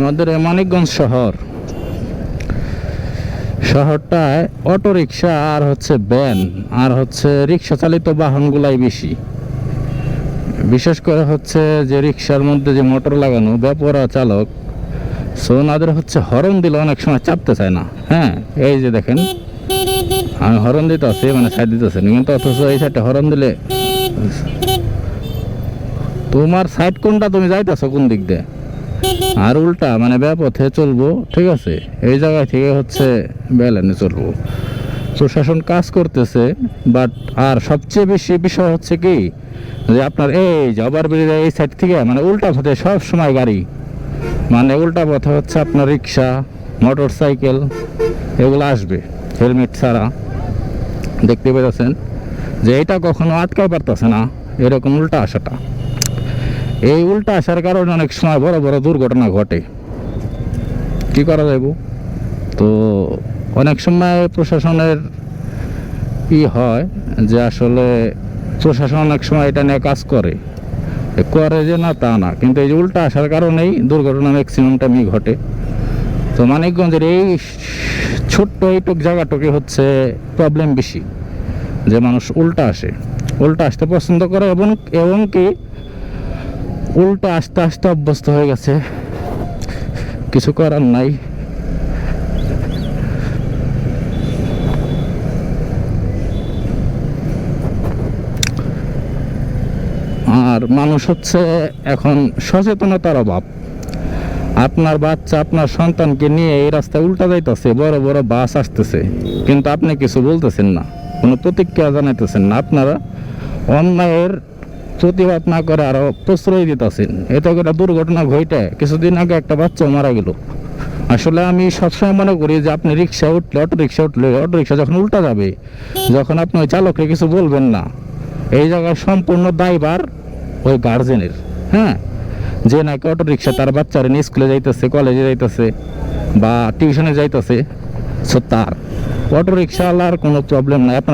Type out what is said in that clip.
আমাদের মানিকগঞ্জ শহর। শহরটায় auto rickshaw আর হচ্ছে ভ্যান আর হচ্ছে রিক্সা চালিত বাহনগুলাই বেশি। বিশেষ করে হচ্ছে যে রিক্সার মধ্যে যে মোটর লাগানো ব্যাপারা চালক, সো ওনাদের হচ্ছে হরন দিলে অনেক সময় চাপতে চায় না। হ্যাঁ এই যে দেখেন, আমি হরন দিতে আছি মানে সাইড দিতেছেন কিন্তু অথচ এই সাইডে হরন দিলে তোমার সাইড কোনটা তুমি যাইতেছো কোন দিক দিয়ে? আর উল্টা মানে ব্যাপথে চলবো, ঠিক আছে? এই জায়গায় থেকে হচ্ছে বেলানে চলবো। প্রশাসন কাজ করতেছে বাট আর সবচেয়ে বেশি বিষয় হচ্ছে কি, যে আপনার এই যে ওভারব্রিজের এই সাইড থেকে মানে উল্টা পথে সব সময় গাড়ি। মানে উল্টা পথে হচ্ছে আপনার রিক্সা মোটর সাইকেল এগুলো আসবে, হেলমেট ছাড়া। দেখতে পেয়েছেন যে এটা কখনো আটকায় পারতেছে না, এরকম উল্টা আসাটা। এই উল্টা আসার কারণে অনেক সময় বড় বড় দুর্ঘটনা ঘটে। কি করা যাইব তো অনেক সময় প্রশাসনের ই হয় যে আসলে প্রশাসন অনেক সময় এটা নিয়ে কাজ করে। করে যে না তা না। কিন্তু এই যে উল্টা আসার কারণেই দুর্ঘটনা ম্যাক্সিমাম টাইমই ঘটে। তো মানিকগঞ্জের এই ছোট্ট এইটুক জায়গাটুকু হচ্ছে প্রবলেম বেশি। যে মানুষ উল্টা আসে। উল্টা আসতে পছন্দ করে এবং এবং কি উল্টা আস্তে আস্তে অভ্যস্ত হয়ে গেছে। কিছু করার নাই। আর মানুষ হচ্ছে এখন সচেতনতার অভাব। আপনার বাচ্চা, আপনার সন্তানকে নিয়ে এই রাস্তায় উল্টা যাইতেছে, বড় বড় বাস আসতেছে। কিন্তু আপনি কিছু বলতেছেন না, কোনো প্রতিক্রিয়া জানাইতেছেন না। আপনারা অন্যায়ের প্রতিবাদ না করে আরও প্রশ্রয় দিতেছেন এতে করে দুর্ঘটনা ঘটে কিছুদিন আগে একটা বাচ্চা মারা গেল। আসলে আমি সবসময় মনে করি যে আপনি রিক্সা উঠলে অটো রিক্সা উঠলে অটো রিক্সা যখন উল্টা যাবে, যখন আপনি ওই চালককে কিছু বলবেন না, এই জায়গায় সম্পূর্ণ দায়বার ওই গার্জেনের হ্যাঁ? যে নাকি অটো রিক্সা তার বাচ্চারা স্কুলে যাইতেছে কলেজে যাইতেছে, বা টিউশনে যাইতেছে, সো তার। অটো রিক্সাওয়ালার কোনো প্রবলেম নাই। আপনার